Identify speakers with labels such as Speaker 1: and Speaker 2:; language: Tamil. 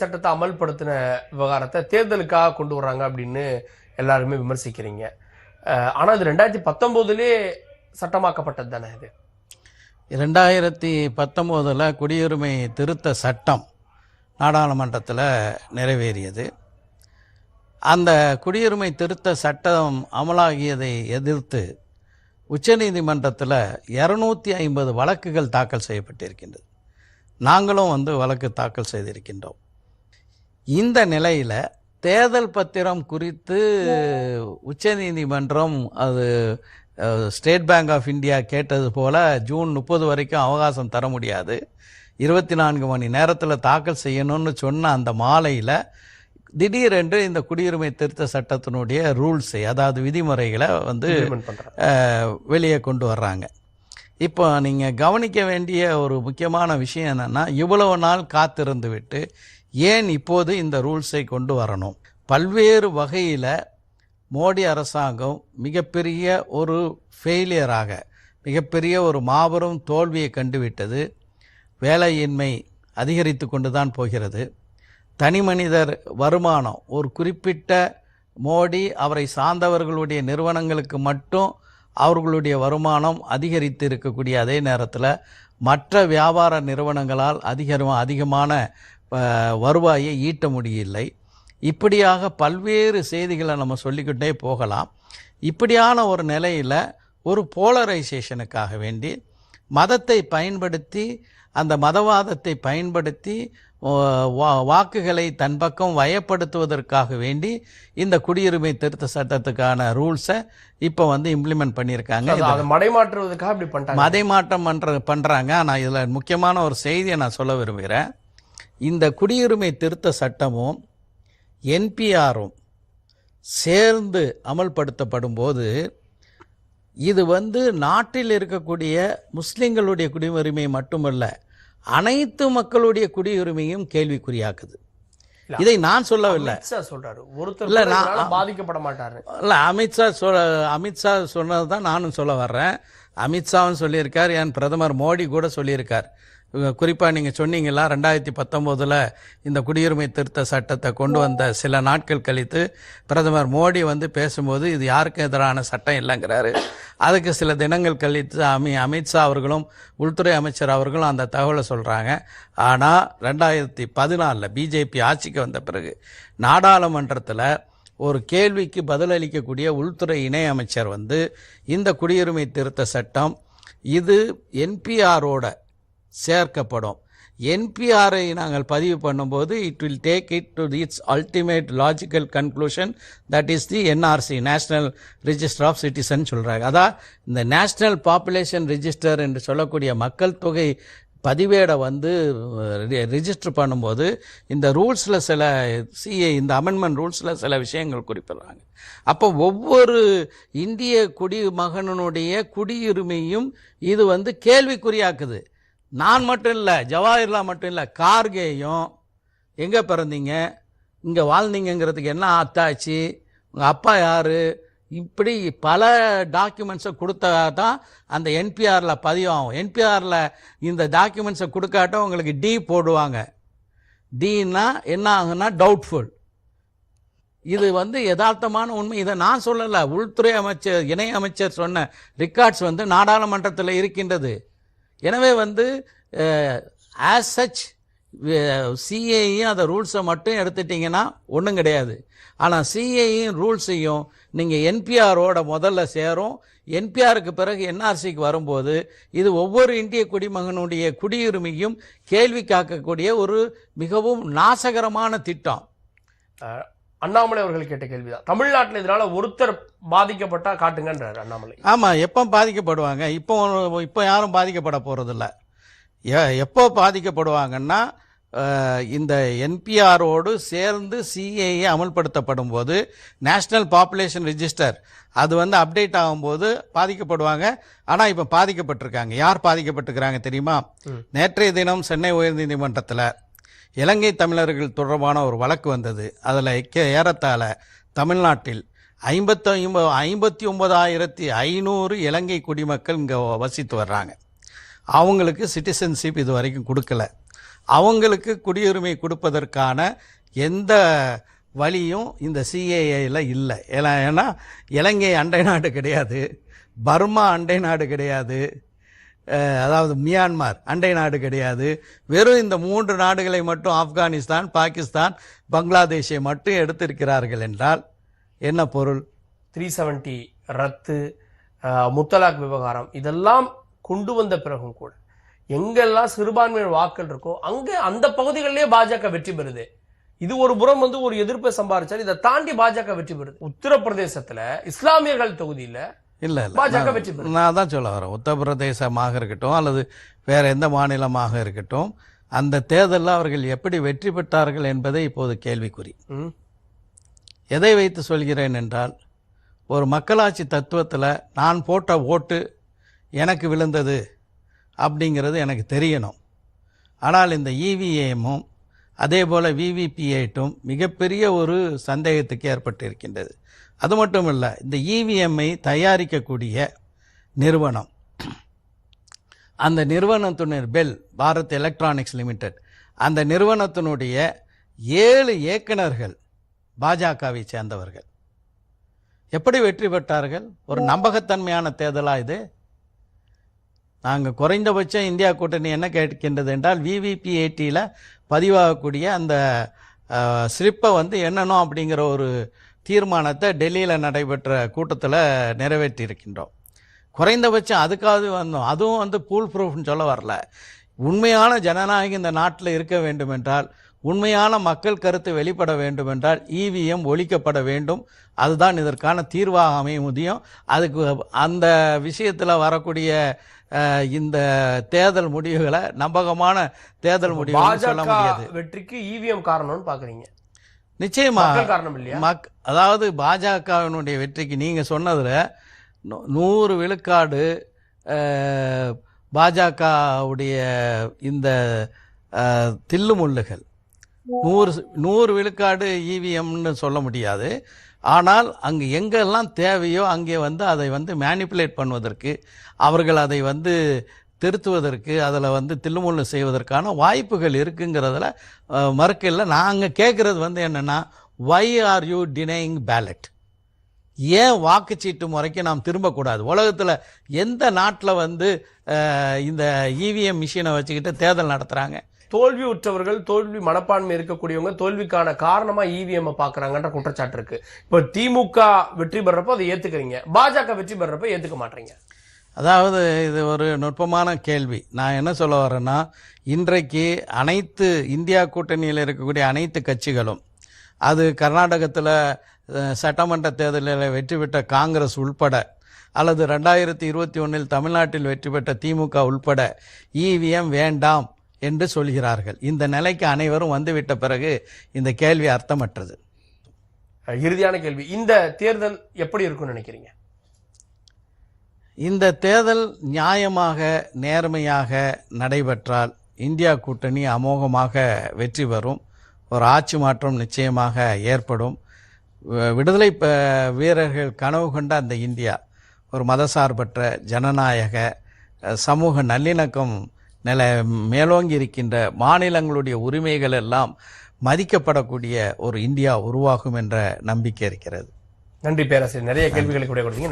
Speaker 1: சட்டத்தை அமல்படுத்தின விவகாரத்தை தேர்தலுக்காக கொண்டு வர்றாங்க அப்படின்னு எல்லாருமே விமர்சிக்கிறீங்க. ஆனால் இது ரெண்டாயிரத்தி பத்தொம்போதுலேயே சட்டமாக்கப்பட்டது தானே இது?
Speaker 2: ரெண்டாயிரத்தி பத்தொம்போதில் குடியுரிமை திருத்த சட்டம் நாடாளுமன்றத்தில் நிறைவேறியது. அந்த குடியுரிமை திருத்த சட்டம் அமலாகியதை எதிர்த்து உச்சநீதிமன்றத்தில் இரநூத்தி ஐம்பது வழக்குகள் தாக்கல் செய்யப்பட்டிருக்கின்றது. நாங்களும் வந்து வழக்கு தாக்கல் செய்திருக்கின்றோம். இந்த நிலையில் தேர்தல் பத்திரம் குறித்து உச்சநீதிமன்றம் அது ஸ்டேட் பேங்க் ஆஃப் இந்தியா கேட்டது போல ஜூன் முப்பது வரைக்கும் அவகாசம் தர முடியாது. இருபத்தி நான்கு மணி நேரத்தில் தாக்கல் செய்யணும்னு சொன்ன அந்த மாலையில் திடீரென்று இந்த குடியுரிமை திருத்த சட்டத்தினுடைய ரூல்ஸை அதாவது விதிமுறைகளை வந்து வெளியே கொண்டு வர்றாங்க. இப்போ நீங்கள் கவனிக்க வேண்டிய ஒரு முக்கியமான விஷயம் என்னென்னா இவ்வளவு நாள் காத்திருந்து விட்டு ஏன் இப்போது இந்த ரூல்ஸை கொண்டு வரணும்? பல்வேறு வகையில் மோடி அரசாங்கம் மிகப்பெரிய ஒரு ஃபெயிலியராக மிகப்பெரிய ஒரு மாபெரும் தோல்வியை கண்டுவிட்டது. வேலையின்மை அதிகரித்து கொண்டு தான் போகிறது. தனி மனிதர் வருமானம் ஒரு குறிப்பிட்ட மோடி அவரை சார்ந்தவர்களுடைய நிறுவனங்களுக்கு மட்டும் அவர்களுடைய வருமானம் அதிகரித்து இருக்கக்கூடிய அதே நேரத்தில் மற்ற வியாபார நிறுவனங்களால் அதிக அதிகமான வருவாயை ஈட்ட முடியவில்லை இப்படியாக பல்வேறு செய்திகளை நம்ம சொல்லிக்கிட்டே போகலாம். இப்படியான ஒரு நிலையில் ஒரு போலரைசேஷனுக்காக வேண்டி மதத்தை பயன்படுத்தி அந்த மதவாதத்தை பயன்படுத்தி வா- வாக்குகளை தன் பக்கம் வயப்படுத்துவதற்காக வேண்டி இந்த குடியுரிமை திருத்த சட்டத்துக்கான ரூல்ஸை இப்போ வந்து இம்ப்ளிமெண்ட் பண்ணியிருக்காங்க.
Speaker 1: அது- மடைமாற்றுவதற்காக இப்படி பண்ணிட்டாங்க.
Speaker 2: மதை மாற்றம் பண்ற பண்ணுறாங்க ஆனால் இதில் முக்கியமான ஒரு செய்தியை நான் சொல்ல விரும்புகிறேன். இந்த குடியுரிமை திருத்த சட்டமும் என்பிஆரும் சேர்ந்து அமல்படுத்தப்படும் போது இது வந்து நாட்டில் இருக்கக்கூடிய முஸ்லிம்களுடைய குடியுரிமை மட்டுமல்ல அனைத்து மக்களுடைய குடியுரிமையும் கேள்விக்குறியாக்குது. இதை நான் சொல்லவில்லை.
Speaker 1: சொல்றாரு. ஒருத்தர் பாதிக்கப்பட மாட்டாரு.
Speaker 2: இல்லை அமித்ஷா சொல் அமித்ஷா சொன்னது தான் நானும் சொல்ல வர்றேன். அமித்ஷாவும் சொல்லியிருக்கார் என் பிரதமர் மோடி கூட சொல்லியிருக்கார். குறிப்பாக நீங்கள் சொன்னீங்களா ரெண்டாயிரத்தி பத்தொம்போதில் இந்த குடியுரிமை திருத்த சட்டத்தை கொண்டு வந்த சில நாட்கள் கழித்து பிரதமர் மோடி வந்து பேசும்போது இது யாருக்கும் எதிரான சட்டம் இல்லைங்கிறாரு. அதுக்கு சில தினங்கள் கழித்து அமி அமித்ஷா அவர்களும் உள்துறை அமைச்சர் அவர்களும் அந்த தகவலை சொல்கிறாங்க ஆனால் ரெண்டாயிரத்தி பதினாலில் பிஜேபி ஆட்சிக்கு வந்த பிறகு நாடாளுமன்றத்தில் ஒரு கேள்விக்கு பதிலளிக்கக்கூடிய உள்துறை இணையமைச்சர் வந்து இந்த குடியுரிமை திருத்த சட்டம் இது என்பிஆரோட சேர்க்கப்படும். என்பிஆரை நாங்கள் பதிவு பண்ணும்போது it will take it to its ultimate logical conclusion that is the NRC national register of citizen சொல்கிறாங்க அதான் இந்த நேஷனல் பாப்புலேஷன் ரிஜிஸ்டர் என்று சொல்லக்கூடிய மக்கள் தொகை பதிவேடை வந்து ரிஜிஸ்டர் பண்ணும்போது இந்த ரூல்ஸில் சில சிஏ இந்த அமெண்ட்மெண்ட் ரூல்ஸில் சில விஷயங்கள் குறிப்பிடுறாங்க. அப்போ ஒவ்வொரு இந்திய குடிமகனுடைய குடியுரிமையும் இது வந்து கேள்விக்குறியாக்குது. நான் மட்டும் இல்லை ஜவாஹர்லால் மட்டும் இல்லை கார்கேயும் எங்கே பிறந்தீங்க? இங்கே வாழ்ந்தீங்கங்கிறதுக்கு என்ன அத்தாச்சு உங்கள் அப்பா யார்? இப்படி பல டாக்குமெண்ட்ஸை கொடுத்தா தான் அந்த என்பிஆரில் பதிவாகும் என்பிஆரில் இந்த டாக்குமெண்ட்ஸை கொடுக்காட்டும் உங்களுக்கு டி போடுவாங்க. டீன்னா என்ன ஆகுன்னா டவுட்ஃபுல் இது வந்து யதார்த்தமான உண்மை. இதை நான் சொல்லலை. உள்துறை அமைச்சர் இணை அமைச்சர் சொன்ன ரெக்கார்ட்ஸ் வந்து நாடாளுமன்றத்தில் இருக்கின்றது. எனவே வந்து ஆஸ் சச் சிஏயும் அந்த ரூல்ஸை மட்டும் எடுத்துட்டிங்கன்னா ஒன்றும் கிடையாது. ஆனால் சிஏயும் ரூல்ஸையும் நீங்கள் என்பிஆரோட முதல்ல சேரும். என்பிஆருக்கு பிறகு என்ஆர்சிக்கு வரும்போது இது ஒவ்வொரு இந்திய குடிமகனுடைய குடியுரிமையும் கேள்வி காக்கக்கூடிய ஒரு மிகவும் நாசகரமான திட்டம்.
Speaker 1: அண்ணாமலை அவர்கள் கேட்ட கேள்விதான். தமிழ்நாட்டுல இதனால ஒருத்தர் பாதிக்கப்பட்டா காட்டுங்கன்றாரு அண்ணாமலை.
Speaker 2: ஆமாம் எப்போ பாதிக்கப்படுவாங்க? இப்போ இப்போ யாரும் பாதிக்கப்பட போகிறதில்ல எப்போ பாதிக்கப்படுவாங்கன்னா இந்த என்பிஆரோடு சேர்ந்து சிஏஏ அமல்படுத்தப்படும் போது நேஷ்னல் பாப்புலேஷன் ரிஜிஸ்டர் அது வந்து அப்டேட் ஆகும்போது பாதிக்கப்படுவாங்க. ஆனால் இப்போ பாதிக்கப்பட்டிருக்காங்க. யார் பாதிக்கப்பட்டிருக்கிறாங்க தெரியுமா. நேற்றைய தினம் சென்னை உயர்நீதிமன்றத்தில் இலங்கை தமிழர்கள் தொடர்பான ஒரு வழக்கு வந்தது. அதில் ஏறத்தாழ தமிழ்நாட்டில் ஐம்பத்தி ஐம்பத்தி ஒன்பதாயிரத்தி ஐநூறு இலங்கை குடிமக்கள் இங்கே வசித்து வர்றாங்க. அவங்களுக்கு சிட்டிசன்ஷிப் இது வரைக்கும் கொடுக்கல. அவங்களுக்கு குடியுரிமை கொடுப்பதற்கான எந்த வழியும் இந்த சிஏஏல இல்லை. ஏன்னா ஏன்னா இலங்கை அண்டை நாடு கிடையாது. பர்மா அண்டை நாடு கிடையாது. அதாவது மியான்மர் அண்டை நாடு கிடையாது. வெறும் இந்த மூன்று நாடுகளை மட்டும் ஆப்கானிஸ்தான் பாகிஸ்தான் பங்களாதேஷை மட்டும் எடுத்திருக்கிறார்கள் என்றால் என்ன பொருள்?
Speaker 1: த்ரீ செவன்டி ரத்து முத்தலாக் விவகாரம் இதெல்லாம் கொண்டு வந்த பிறகும் கூட. எங்கெல்லாம் சிறுபான்மையினர் வாக்கள் இருக்கோ அங்கே அந்த பகுதிகளிலே பாஜக வெற்றி பெறுது. இது ஒரு புறம் வந்து ஒரு எதிர்ப்பை சம்பாதிச்சார் இதை தாண்டி பாஜக வெற்றி பெறுது. உத்தரப்பிரதேசத்தில் இஸ்லாமியர்கள் தொகுதியில்
Speaker 2: இல்லை இல்லை. நான் தான் சொல்ல வரேன். உத்தரப்பிரதேசமாக இருக்கட்டும் அல்லது வேற எந்த மாநிலமாக இருக்கட்டும் அந்த தேர்தலில் அவர்கள் எப்படி வெற்றி பெற்றார்கள் என்பதை இப்போது கேள்விக்குறி. எதை வைத்து சொல்கிறேன் என்றால் ஒரு மக்களாட்சி தத்துவத்தில் நான் போட்ட ஓட்டு எனக்கு விழுந்தது அப்படிங்கிறது எனக்கு தெரியணும். ஆனால் இந்த E இவிஎம்மும் அதே போல் விவிபிஏட்டும் மிகப்பெரிய ஒரு சந்தேகத்துக்கு ஏற்பட்டிருக்கின்றது. அது மட்டும் இல்லை இந்த இவிஎம்ஐ தயாரிக்கக்கூடிய நிறுவனம். அந்த நிறுவனத்தினுடைய பெல் பாரத் எலக்ட்ரானிக்ஸ் லிமிடெட் அந்த நிறுவனத்தினுடைய ஏழு இயக்குனர்கள் பாஜகவை சேர்ந்தவர்கள். எப்படி வெற்றி பெற்றார்கள்? ஒரு நம்பகத்தன்மையான தேர்தலாக இது? நாங்கள் குறைந்தபட்சம் இந்தியா கூட்டணி என்ன கேட்கின்றது என்றால் விவிபிஏடியில் பதிவாகக்கூடிய அந்த ஸ்லிப்பை வந்து எண்ணணும் அப்படிங்கிற ஒரு தீர்மானத்தை டெல்லியில் நடைபெற்ற கூட்டத்தில் நிறைவேற்றியிருக்கின்றோம். குறைந்தபட்சம் அதுக்காவது வந்தோம் அதுவும் வந்து பூல் ப்ரூஃப்னு சொல்ல வரல. உண்மையான ஜனநாயகம் இந்த நாட்டில் இருக்க வேண்டும் என்றால் உண்மையான மக்கள் கருத்து வெளிப்பட வேண்டும் என்றால் இவிஎம் ஒழிக்கப்பட வேண்டும். அதுதான் இதற்கான தீர்வாக அமைய முடியும் அதுக்கு அந்த விஷயத்தில் வரக்கூடிய இந்த தேர்தல் முடிவுகளை நம்பகமான தேர்தல் முடிவுகள் சொல்ல முடியாது.
Speaker 1: வெற்றிக்கு இவிஎம் காரணம்னு பாக்குறீங்க.
Speaker 2: நிச்சயமாக
Speaker 1: மக்கள் காரணம் இல்லையா?
Speaker 2: மக் அதாவது பாஜகவினுடைய வெற்றிக்கு நீங்கள் சொன்னதில் நூறு விழுக்காடு பாஜகவுடைய இந்த அஹ், தில்லுமுள்ளுகள் நூறு நூறு விழுக்காடு இவிஎம்னு சொல்ல முடியாது. ஆனால் அங்கு எங்கெல்லாம் தேவையோ அங்கே வந்து அதை வந்து மேனிப்புலேட் பண்ணுவதற்கு அவர்கள் அதை வந்து திருத்துவதற்கு அதில் வந்து தில்லுமுள்ளு செய்வதற்கான வாய்ப்புகள் இருக்குங்கிறதுல மறுக்கல நாங்கள் கேட்குறது வந்து என்னென்னா why are you denying ballot ஏன் வாக்குச்சீட்டு முறைக்கு நாம் திரும்பக்கூடாது? உலகத்தில் எந்த நாட்டில் வந்து இந்த இவிஎம் மிஷினை வச்சுக்கிட்டு தேர்தல் நடத்துகிறாங்க
Speaker 1: தோல்வி உற்றவர்கள் தோல்வி மனப்பான்மை இருக்கக்கூடியவங்க தோல்விக்கான காரணமா இவிஎம் பாக்குறாங்கன்ற குற்றச்சாட்டு இருக்கு. இப்போ திமுக வெற்றி பெறப்போ அதை ஏத்துக்கிறீங்க. பாஜக வெற்றி பெறப்ப ஏத்துக்க மாட்டீங்க.
Speaker 2: அதாவது இது ஒரு நுட்பமான கேள்வி. நான் என்ன சொல்ல வரேன்னா இன்றைக்கு அனைத்து இந்தியா கூட்டணியில் இருக்கக்கூடிய அனைத்து கட்சிகளும் அது கர்நாடகத்தில் சட்டமன்ற தேர்தலில் வெற்றி பெற்ற காங்கிரஸ் உள்பட அல்லது ரெண்டாயிரத்தி இருபத்தி ஒன்றில் தமிழ்நாட்டில் வெற்றி பெற்ற திமுக உள்பட இவிஎம் வேண்டாம் என்று சொல்கிறார்கள். இந்த நிலைக்கு அனைவரும் வந்துவிட்ட பிறகு இந்த கேள்வி அர்த்தமற்றது.
Speaker 1: இறுதியான கேள்வி. இந்த தேர்தல் எப்படி இருக்கும்னு நினைக்கிறீங்க?
Speaker 2: இந்த தேர்தல் நியாயமாக நேர்மையாக நடைபெற்றால் இந்தியா கூட்டணி அமோகமாக வெற்றி பெறும். ஒரு ஆட்சி மாற்றம் நிச்சயமாக ஏற்படும். விடுதலை வீரர்கள் கனவு கொண்ட அந்த இந்தியா ஒரு மதசார்பற்ற ஜனநாயக சமூக நல்லிணக்கம் நில மேலோங்கி இருக்கின்ற மாநிலங்களுடைய உரிமைகள் எல்லாம் மதிக்கப்படக்கூடிய ஒரு இந்தியா உருவாகும் என்ற நம்பிக்கை இருக்கிறது.
Speaker 1: நன்றி பேராசிரியர். நிறைய கேள்விகளுக்கு விடை கொடுத்தீங்க.